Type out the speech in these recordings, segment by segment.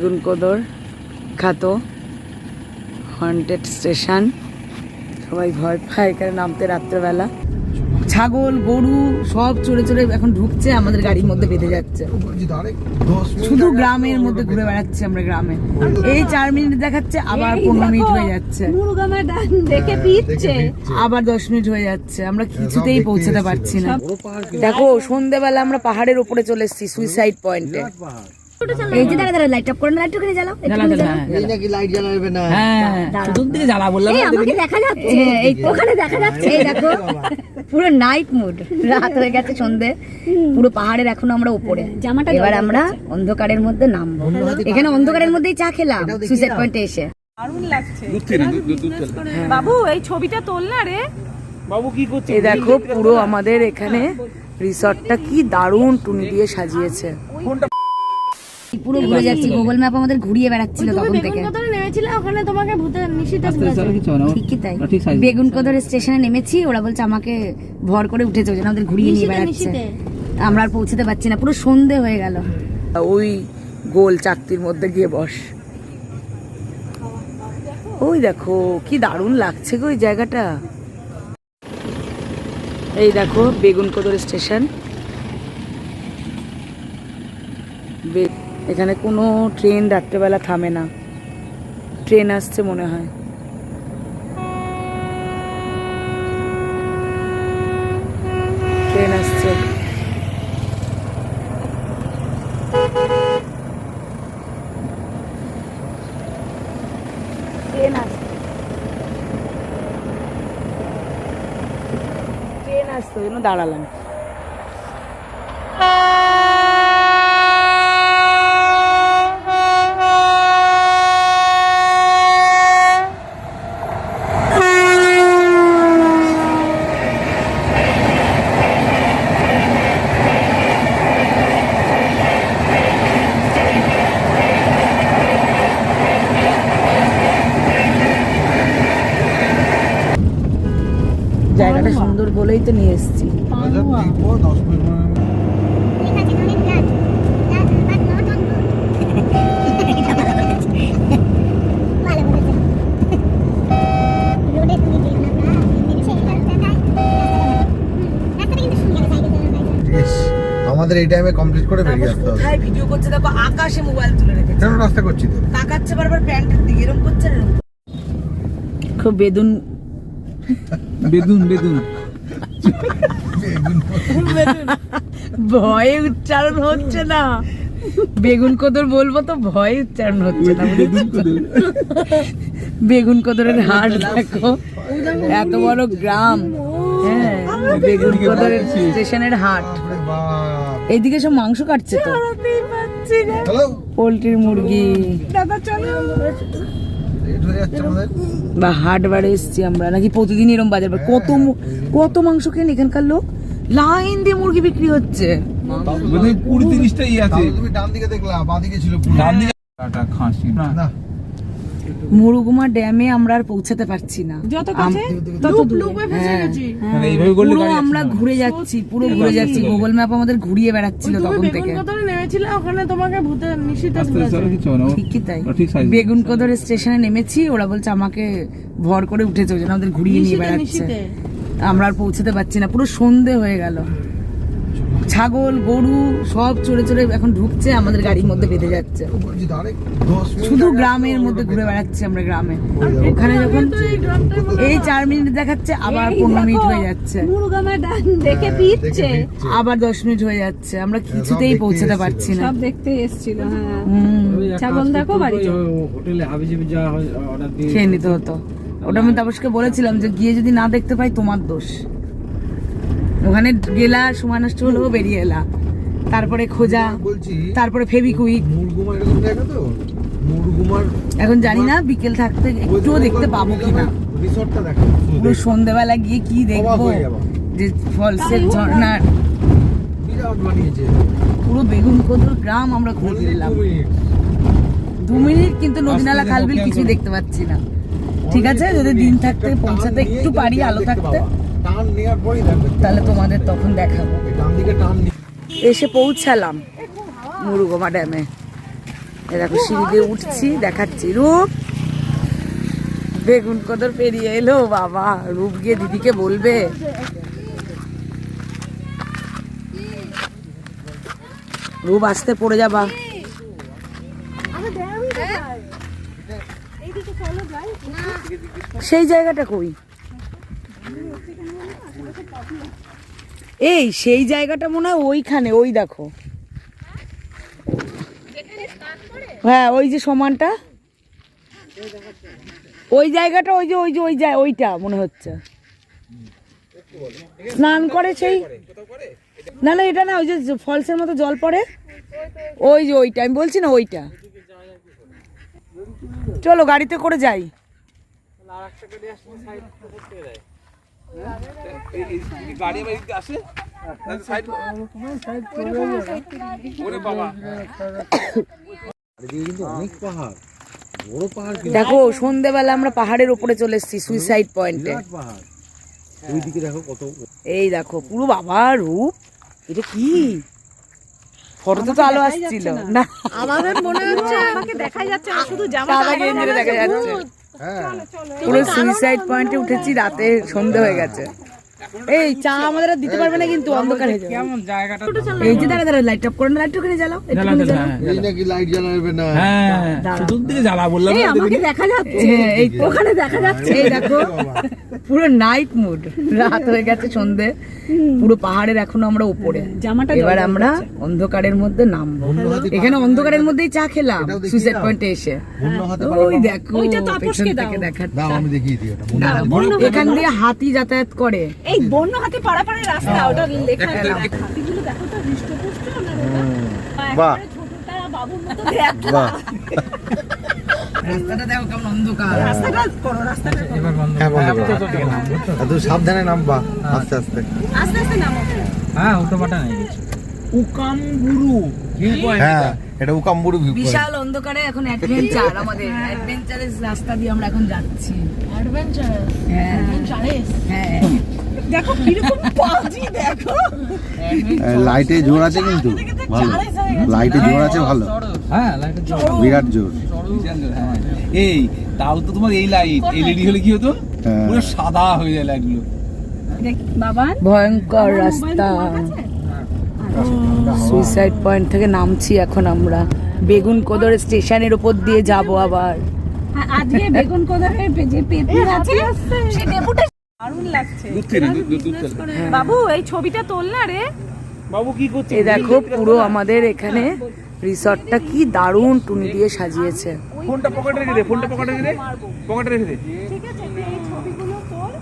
বেগুন কোদর খাতো। Haunted station সবাই ভয় পায় এখানে নামতে রাত্রেবেলা। ছাগল গরু সব চড়ে চড়ে এখন ঢুকছে আমাদের গাড়ির মধ্যে বেঁধে যাচ্ছে। শুধু গ্রামের মধ্যে ঘুরে বেড়াচ্ছি আমরা গ্রামে। এই চার মিনিট দেখাচ্ছে আবার পনেরো মিনিট হয়ে যাচ্ছে। মুরগামা ডান দেখে পিচ্ছে আবার দশ মিনিট হয়ে যাচ্ছে আমরা কিছুতেই পৌঁছাতে পারছি না। দেখো সন্ধেবেলা আমরা পাহাড়ের উপরে চলে এসেছি সুইসাইড পয়েন্টে এই যে দাঁড়া দাঁড়া লাইট অফ করে না লাইট করে জ্বালাও এই নাকি লাইট জ্বালাবে না। হ্যাঁ দিকে জ্বালা বললাম এই আমাকে দেখা যাচ্ছে। এই ওখানে দেখা যাচ্ছে এই দেখো পুরো নাইট মুড রাত হয়ে গেছে সন্ধে পুরো পাহাড়ের এখনও আমরা উপরে। জামাটা এবার আমরা অন্ধকারের মধ্যে নামবো। এখানে অন্ধকারের মধ্যেই চা খেলাম সুইসাইড পয়েন্টে এসে। বাবু এই ছবিটা তোল না রে। এই দেখো পুরো আমাদের এখানে রিসর্টটা কি দারুণ টুনি দিয়ে সাজিয়েছে। পুরো ঘুরে যাচ্ছি গুগল ম্যাপ আমাদের ঘুরিয়ে বেড়াচ্ছিল তখন থেকে। ওখানে তোমাকে ভূতের নিশিতে ঠিকই তাই। বেগুন কদর স্টেশনে নেমেছি ওরা বলছে আমাকে ভর করে উঠেছে ওই জন্য আমাদের ঘুরিয়ে নিয়ে বেড়াচ্ছে। আমরা আর পৌঁছতে পারছি না পুরো সন্ধে হয়ে গেল। ওই গোল চাকতির মধ্যে গিয়ে বস। ওই দেখো কি দারুণ লাগছে গো ওই জায়গাটা। এই দেখো বেগুন কদর স্টেশন বে- এখানে কোনো ট্রেন রাত্রেবেলা থামে না। ট্রেন আসছে মনে হয়। ট্রেন আসছে। ট্রেন ট্রেন দাঁড়ালাম জায়গাটা সুন্দর বলেই তো নিয়ে এসেছি ইস, আমাদের এই টাইমে কমপ্লিট করে বেরিয়ে আসতে হবে। কোথায় ভিডিও করছে? দেখো আকাশে মোবাইল তুলে রেখেছে। কেন রাস্তা করছি তো? তাকাচ্ছে বারবার প্যান্টের দিকে এরকম করছে না এরকম। খুব বেদুন। বেদুন বেদুন। ভয়ে উচ্চারণ হচ্ছে না। বেগুন কদর বলব তো ভয়ে উচ্চারণ হচ্ছে না বেগুন কদরের হাট দেখো এত বড় গ্রাম। হ্যাঁ বেগুন কদরের স্টেশনের হাট। এইদিকে সব মাংস কাটছে তো। পোলট্রির মুরগি। বা হাট বারে এসছি আমরা। নাকি প্রতিদিন এরকম বাজার বাড়ে। কত কত মাংস কেন এখানকার লোক? লাইন দিয়ে মুরগি বিক্রি হচ্ছে। কুড়ি তিরিশটা ই আছে। তুমি ডান দিকে দেখলা বাঁ দিকে ছিল ডান দিকে খাসি। না। মুরুগুমা ড্যামে আমরা আর পৌঁছাতে পারছি না। যত কাছে? তত দূরে। ফেসে হ্যাঁ। গেছি। মানে এইভাবে করলে পুরো আমরা ঘুরে যাচ্ছি পুরো ঘুরে যাচ্ছি। গুগল ম্যাপ আমাদের ঘুরিয়ে বেড়াচ্ছিল তখন থেকে। নেমেছিলে ওখানে তোমাকে ভূতের নিশিতে আস্তে আস্তে আর কিছু হবে না। ও- ঠিকই তাই। বেগুন কদর স্টেশনে নেমেছি ওরা বলছে আমাকে ভর করে উঠেছে ওই জন্য আমাদের ঘুরিয়ে নিয়ে বেড়াচ্ছে। আমরা আর পৌঁছাতে পারছি না পুরো সন্ধে হয়ে গেল। ছাগল গরু সব চড়ে চড়ে এখন ঢুকছে আমাদের গাড়ির মধ্যে বেঁধে যাচ্ছে। শুধু গ্রামের মধ্যে ঘুরে বেড়াচ্ছি আমরা গ্রামে। ওখানে যখন এই চার মিনিট দেখাচ্ছে আবার পনেরো মিনিট হয়ে যাচ্ছে। আবার দশ মিনিট হয়ে যাচ্ছে। আমরা কিছুতেই পৌঁছাতে পারছি না। সব দেখতে এসেছিল হ্যাঁ। ছাগল দেখো বাড়ি হোটেলে হাবি যা অর্ডার দিয়ে খেয়ে নিতে হতো। ওটা আমি তাপসকে বলেছিলাম যে গিয়ে যদি না দেখতে পাই তোমার দোষ। ওখানে গেলা সময় নষ্ট হলেও বেরিয়ে এলা। তারপরে খোঁজা তারপরে ফেবিকুইক এখন জানি না বিকেল থাকতে একটুও দেখতে পাবো কিনা। রিসর্টটা পুরো সন্ধ্যেবেলা গিয়ে কি দেখব? যে ফলসের ঝর্ণার পুরো বেগুন কদুর গ্রাম আমরা ঘুরে minutes। দু মিনিট। কিন্তু নদী নালা খালবিল কিছুই দেখতে পাচ্ছি না। ঠিক আছে যদি দিন থাকতে পৌঁছাতে একটু পারি আলো থাকতে। টান নেওয়ার পরেই দেখবে তাহলে তোমাদের তখন দেখাবো। ডান দিকে টান নিয়ে এসে পৌঁছালাম মুরুগমা ড্যামে। দেখো সিঁড়ি দিয়ে উঠছি দেখাচ্ছি। রূপ! বেগুন কদর পেরিয়ে এলো বাবা। রূপ গিয়ে দিদিকে বলবে। রূপ আসতে পড়ে যাবা। সেই জায়গাটা কই? এই, সেই জায়গাটা মনে হয় ওইখানে, ওই দেখো। হ্যাঁ ওই যে সমানটা। ওই জায়গাটা, ওই যে ওই যে, ওই জায়, ওইটা মনে হচ্ছে। স্নান করে সেই? না না, এটা না, ওই যে ফলসের মতো জল পড়ে। ওই যে ওইটা, আমি বলছি না ওইটা। চলো, গাড়িতে করে যাই। গাড়ি আসে দেখো সন্ধেবেলা আমরা পাহাড়ের উপরে চলে এসেছি সুইসাইড পয়েন্টে ওইদিকে দেখো কত এই দেখো পুরো বাবা রূপ। এটা কি? ফটোতে তো আলো আসছিল। না। আমাদের মনে হচ্ছে আমাকে দেখা যাচ্ছে শুধু জামা দেখা যাচ্ছে। পুরো সুইসাইড পয়েন্টে উঠেছি রাতে সন্ধে হয়ে গেছে এই চা আমাদের দিতে পারবে না কিন্তু অন্ধকার হয়ে যাবে। কেমন জায়গাটা? এই যে দাঁড়া দাঁড়া লাইট অফ করে লাইট ওখানে জ্বালাও এই নাকি লাইট জ্বালাবে না? হ্যাঁ চতুর্দিকে জ্বালা বললাম এই আমাকে দেখা যাচ্ছে। হ্যাঁ, এই ওখানে দেখা যাচ্ছে এই দেখো। পুরো নাইট মুড রাত হয়ে গেছে সন্ধে। পুরো পাহাড়ের এখনও আমরা উপরে। জামাটা এবার আমরা অন্ধকারের মধ্যে নামবো। এখানে অন্ধকারের মধ্যেই চা খেলাম সুইসাইড দাও। পয়েন্টে এসে। ওই দেখো পেছন থেকে দেখাচ্ছে। দাও আমি দেখিয়ে দিই ওটা। এখান দিয়ে হাতি যাতায়াত করে। এই বন্য হাতে পাড়াপাড়ি রাস্তা ওটা লেখা বাবুর মতো রাস্তাটা দেখো কেমন অন্ধকার। রাস্তাটা করো রাস্তাটা এবার বন্ধ হ্যাঁ বন্ধ করো। আর সাবধানে নামবা আস্তে আস্তে। আস্তে আস্তে নামো। হ্যাঁ উল্টো পাটা নাই। কিছু হ্যাঁ। এটা উকাম্বুরু ভিউ বিশাল অন্ধকারে এখন অ্যাডভেঞ্চার আমাদের অ্যাডভেঞ্চারের রাস্তা দিয়ে আমরা এখন যাচ্ছি। অ্যাডভেঞ্চার হ্যাঁ। হ্যাঁ। দেখো কীরকম পাজি দেখো। লাইটে জোর আছে কিন্তু। ভালো। লাইটে জোর আছে ভালো। হ্যাঁ লাইটের জল বিরাট জোর। হ্যাঁ। এই তাও তো তোমার এই লাইট এলইডি হলে কি হতো? হ্যাঁ। পুরো সাদা হয়ে যায় লাইটগুলো বাবা ভয়ঙ্কর রাস্তা। সুইসাইড পয়েন্ট থেকে নামছি এখন আমরা। বেগুন কোদর স্টেশনের উপর দিয়ে যাব আবার। আজকে বেগুন কোদারের যে আছে সেই পেঁপুটা দারুণ লাগছে। বাবু এই ছবিটা তোল না রে। বাবু কি করছে? এই দেখো পুরো আমাদের এখানে রিসর্টটা কি দারুণ টুনি দিয়ে সাজিয়েছে। ফোনটা পকেটে রেখে দে ফোনটা পকেটে রেখে দে পকেটে রেখে দে ঠিক আছে তুই এই ছবিগুলো তোল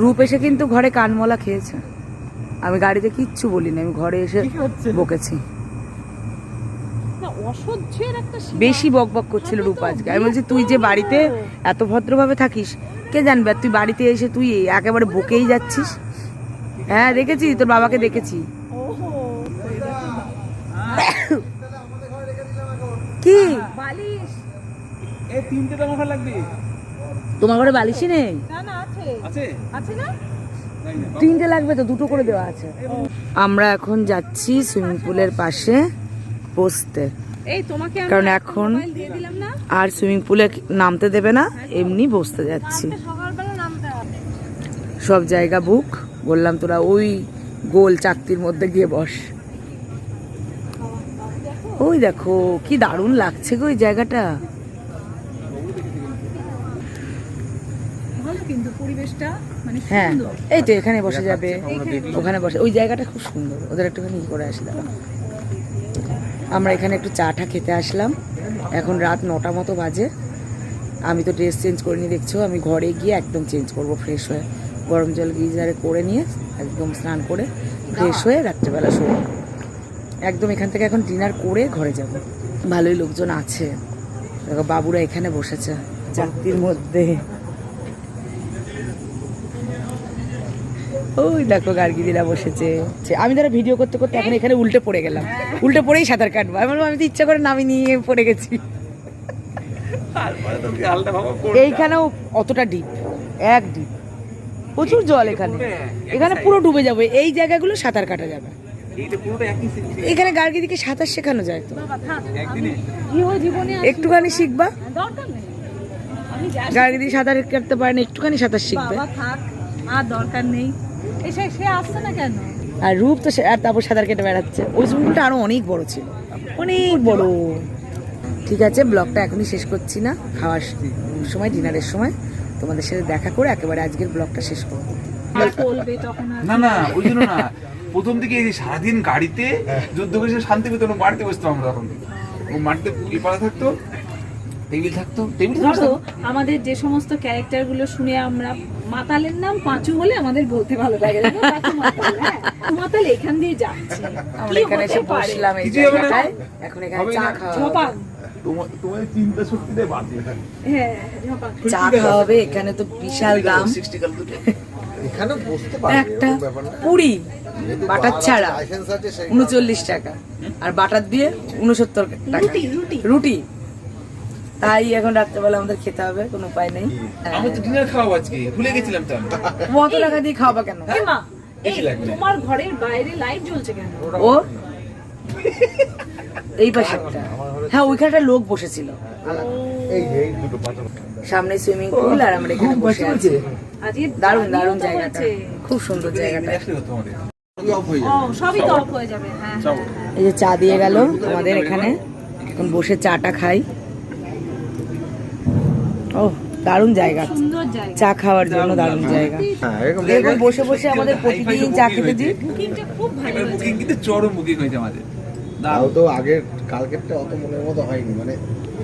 রূপ এসে কিন্তু ঘরে কানমলা খেয়েছে। আমি গাড়িতে কিচ্ছু বলিনি আমি ঘরে এসে বকেছি। বেশি বক বক করছিল রূপ আজকে আমি বলছি তুই যে বাড়িতে এত ভদ্রভাবে থাকিস কে জানবে? আর তুই বাড়িতে এসে তুই একেবারে বকেই যাচ্ছিস? হ্যাঁ দেখেছি তোর বাবাকে দেখেছি। কি? বালিশ। তিনটে লাগবে। তোমার ঘরে বালিশই নেই? না না আছে। আছে? আছে না? তিনটে লাগবে তো দুটো করে দেওয়া আছে। আমরা এখন যাচ্ছি সুইমিং পুলের পাশে বসতে। এই তোমাকে আমি কারণ এখন আর সুইমিং পুলে নামতে দেবে না এমনি বসতে যাচ্ছি। সব জায়গা বুক বললাম তোরা ওই গোল চাকতির মধ্যে গিয়ে বস। ওই দেখো কি দারুণ লাগছে গো ওই জায়গাটা ভালো কিন্তু পরিবেশটা মানে হ্যাঁ এই তো এখানে বসে যাবে। ওখানে বসে ওই জায়গাটা খুব সুন্দর। ওদের একটুখানি ই করে আসি দাঁড়া আমরা এখানে একটু চাটা খেতে আসলাম। এখন রাত নটা মতো বাজে। আমি তো ড্রেস চেঞ্জ করিনি দেখছ? আমি ঘরে গিয়ে একদম চেঞ্জ করব ফ্রেশ হয়ে। গরম জল গিজারে করে নিয়ে একদম স্নান করে ফ্রেশ হয়ে রাত্রেবেলা শোবো। একদম এখান থেকে এখন ডিনার করে ঘরে যাব। ভালোই লোকজন আছে। দেখো বাবুরা এখানে বসেছে। চাকতির মধ্যে। ওই দেখো গার্গিদিরা বসেছে। আমি ধরো ভিডিও করতে করতে এখন এখানে উল্টে পড়ে গেলাম। উল্টে পড়েই সাঁতার কাটবো। আমি বললাম, আমি তো ইচ্ছা করে নামি নিয়ে পড়ে গেছি। এইখানেও অতটা ডিপ এক ডিপ প্রচুর জল এখানে। এখানে পুরো ডুবে যাবে। এই জায়গাগুলো সাঁতার কাটা যাবে। এখানে গার্গিদিকে সাঁতার শেখানো যায় তো। একটুখানি শিখবা? দরকার নেই। গার্গিদি সাঁতার কাটতে পারে না একটুখানি সাঁতার শিখবে। আর দরকার নেই। এসে সে আসছে না কেন? আর রূপ তো আর তারপর সাঁতার কেটে বেড়াচ্ছে। ওই সুইমিং পুলটা আরও অনেক বড় ছিল। অনেক বড়। ঠিক আছে ব্লগটা এখনই শেষ করছি না। খাওয়ার সময় ডিনারের সময়। তোমাদের সাথে দেখা করে একেবারে আজকের ব্লগটা শেষ করব। বলবে না না ওই জন্য না। প্রথম দিকে এই সারাদিন গাড়িতে যুদ্ধ করে শান্তি পেত না বাড়িতে বসতাম আমরা তখন। ও মাটিতে পাড়া থাকতো। টেবিল থাকতো? টেবিল ধরো আমাদের যে সমস্ত ক্যারেক্টারগুলো শুনে আমরা মাতালের নাম পাঁচু বলে আমাদের বলতে ভালো লাগে? মাতাল, হ্যাঁ। মাতাল এখান দিয়ে যাচ্ছে। আমরা এখানে এসে বসলাম এই। জায়গাটায়। এখন এখানে চা খাওয়া হবে। তোমার তোমার চিন্তা শক্তিতে বাঁচে হ্যাঁ চা খাওয়া এখানে তো বিশাল দাম। এখানে বসতে একটা পুরি বাটার ছাড়া। উনচল্লিশ টাকা। আর বাটার দিয়ে উনসত্তর টাকা। রুটি রুটি। রুটি। তাই এখন রাত্রেবেলা আমাদের খেতে হবে কোনো উপায় নেই। আমরা তো ডিনার খাওয়াবো আজকে ভুলে গেছিলাম তো আমি। কত টাকা দিয়ে খাওয়াবা কেন? না। তোমার ঘরের বাইরে লাইট জ্বলছে কেন? ও? এই পাশে একটা। হ্যাঁ ওইখানটা লোক বসেছিল। এই যে এই দুটো পাথর। সামনে সুইমিং পুল আর আমরা এখানে বসে আছি। আজকে দারুণ দারুণ জায়গাটা। খুব সুন্দর জায়গাটা। হয়ে হয়ে হ্যাঁ। এই যে চা দিয়ে গেল আমাদের এখানে। এখন বসে চাটা খাই। ও দারুণ জায়গা। চা খাওয়ার জন্য দারুণ জায়গা। হ্যাঁ এরকম বসে বসে আমাদের প্রতিদিন চা খেতে দিই। বুকিংটা খুব ভালো এবার বুকিং কিন্তু চরম বুকিং হয়েছে আমাদের। তাও তো আগের কালকেরটা অত মনের মতো হয়নি। মানে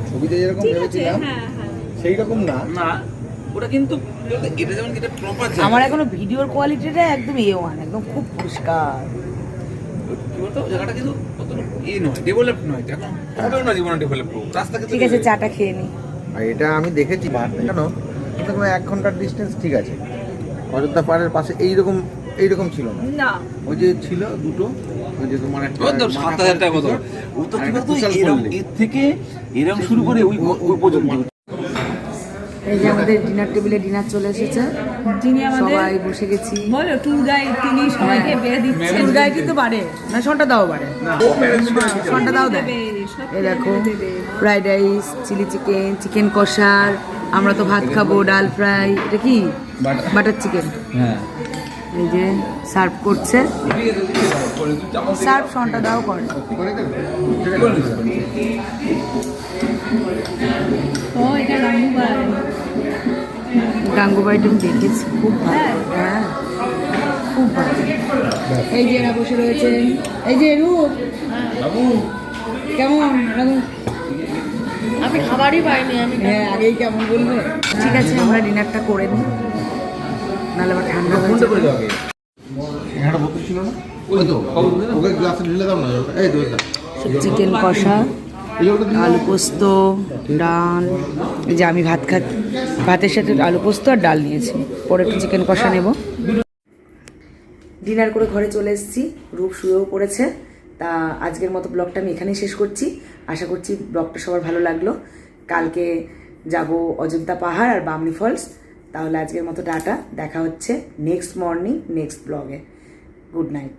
ছবিতে যেরকম ভেবেছিলাম হ্যাঁ হ্যাঁ। সেই রকম না। না ওটা কিন্তু এটা যেমন এটা প্রপার আমার এখনও ভিডিওর কোয়ালিটিটা একদম এ ওয়ান একদম খুব পরিষ্কার। জায়গাটা কিন্তু অত নয় ডেভেলপ নয়। এখন না জীবনে ডেভেলপ রাস্তা ঠিক আছে চাটা খেয়ে নি। আর এটা আমি দেখেছি কেন? কিন্তু কোনো এক ঘণ্টার ডিস্টেন্স ঠিক আছে। অযোধ্যা পাহাড়ের পাশে এইরকম এইরকম ছিল না। ওই যে ছিল দুটো ওই যে তোমার একটা ওই সাত হাজার টাকা কত? ও তো কি বলতো এর থেকে এরকম শুরু করে ওই ওই পর্যন্ত। এই যে আমাদের ডিনার টেবিলে ডিনার চলে এসেছে। যিনি আমাদের সবাই বসে গেছি। বলো ট্যুর গাইড তিনি সবাইকে বেড়ে দিচ্ছেন। ট্যুর গাইড কিন্তু বাড়ে না শনটা দাও বাড়ে। শনটা দাও দেবে, এই দেখো। Fried rice chilli chicken chicken কষার আমরা তো ভাত খাব ডাল ফ্রাই এটা কি? বাটার চিকেন হ্যাঁ। এই যে সার্ভ করছে। সার্ভ শনটা দাও করে। ও এটা রামুবাই গাঙ্গুবাইটা আমি দেখেছি খুব ভালো। হ্যাঁ। খুব ভালো। এই যে এরা বসে রয়েছে। এই যে রূপ। কেমন? আমি খাবারই পাইনি আমি হ্যাঁ আগেই কেমন বলবে? ঠিক আছে আমরা ডিনারটা করে নিই। নাহলে আবার ঠান্ডা হয়ে চিকেন কষা। আলু পোস্ত, ডাল, এই যে আমি ভাত খা ভাতের সাথে আলু পোস্ত আর ডাল নিয়েছি। পরে একটু চিকেন কষা নেব। ডিনার করে ঘরে চলে এসেছি। রূপ শুয়েও পড়েছে। তা আজকের মতো ব্লগটা আমি এখানেই শেষ করছি। আশা করছি ব্লগটা সবার ভালো লাগল। কালকে যাব অযোধ্যা পাহাড় আর বামনি ফলস তাহলে আজকের মতো টাটা। দেখা হচ্ছে নেক্সট মর্নিং নেক্সট ব্লগে গুড নাইট